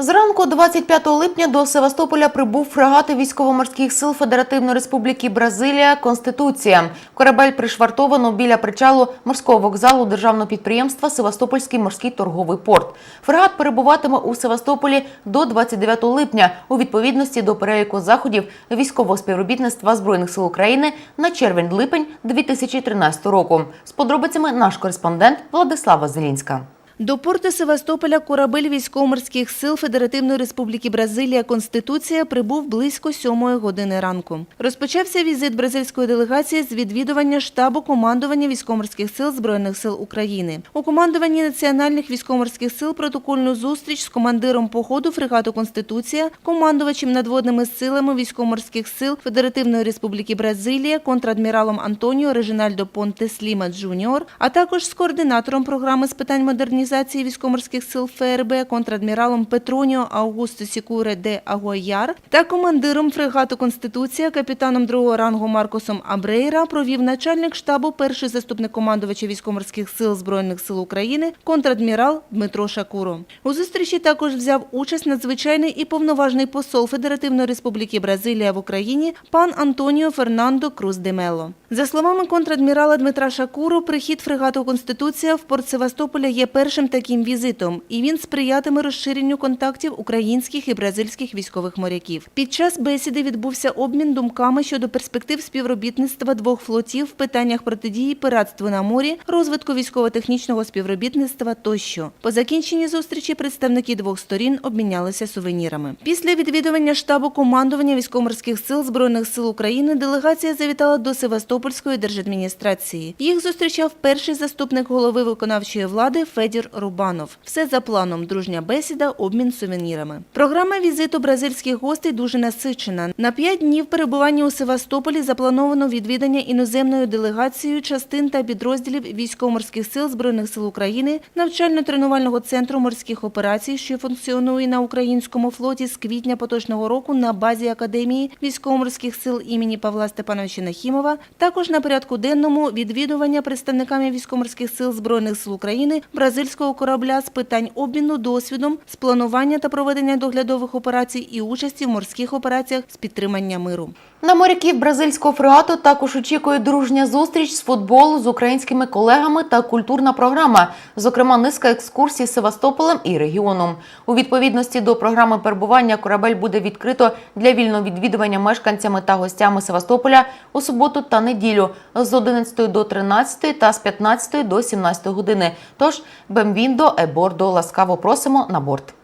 Зранку 25 липня до Севастополя прибув фрегат військово-морських сил Федеративної Республіки Бразилія Конституція. Корабель пришвартовано біля причалу морського вокзалу державного підприємства Севастопольський морський торговий порт. Фрегат перебуватиме у Севастополі до 29 липня у відповідності до переліку заходів військового співробітництва збройних сил України на червень-липень 2013 року. З подробицями наш кореспондент Владислава Зелінська. До порту Севастополя корабель військово-морських сил Федеративної Республіки Бразилія Конституція прибув близько сьомої години ранку. Розпочався візит бразильської делегації з відвідування штабу командування військово-морських сил Збройних сил України. У командуванні національних військово-морських сил протокольну зустріч з командиром походу фрегату Конституція, командувачем надводними силами військово-морських сил Федеративної Республіки Бразилія, контрадміралом Антоніо Режинальдо Понте Сліма Джуніор, а також з координатором програми з питань модернізації військово-морських сил ФРБ, контрадміралом Петроніо Аугусто Сікуре де Агуаяр та командиром фрегату Конституція, капітаном другого рангу Маркосом Абрейра провів начальник штабу, перший заступник командувача військово-морських сил Збройних сил України, контрадмірал Дмитро Шакуро. У зустрічі також взяв участь надзвичайний і повноважний посол Федеративної Республіки Бразилія в Україні пан Антоніо Фернандо Круз де Мело. За словами контрадмірала Дмитра Шакуро, прихід фрегату Конституція в порт Севастополя є першим таким візитом, і він сприятиме розширенню контактів українських і бразильських військових моряків. Під час бесіди відбувся обмін думками щодо перспектив співробітництва двох флотів в питаннях протидії пиратству на морі, розвитку військово-технічного співробітництва тощо. По закінченні зустрічі представники двох сторін обмінялися сувенірами. Після відвідування штабу командування військово-морських сил Збройних сил України делегація завітала до Севастопольської держадміністрації. Їх зустрічав перший заступник голови виконавчої влади Федір Рубанов. Все за планом дружня бесіда, обмін сувенірами. Програма візиту бразильських гостей дуже насичена. На п'ять днів перебування у Севастополі заплановано відвідання іноземною делегацією частин та підрозділів військово-морських сил Збройних сил України, навчально-тренувального центру морських операцій, що функціонує на українському флоті з квітня поточного року на базі Академії військово-морських сил імені Павла Степановича Нахімова. Також на порядку денному відвідування представниками військово-морських сил Збройних сил України бразильського корабля з питань обміну досвідом, з планування та проведення доглядових операцій і участі в морських операціях з підтримання миру. На моряків бразильського фрегату також очікує дружня зустріч з футболу з українськими колегами та культурна програма, зокрема низка екскурсій з Севастополем і регіоном. У відповідності до програми перебування корабель буде відкрито для вільного відвідування мешканцями та гостями Севастополя у суботу та неділю з 11 до 13 та з 15 до 17 години. Тож бемвіндо ебордо ласкаво просимо на борт.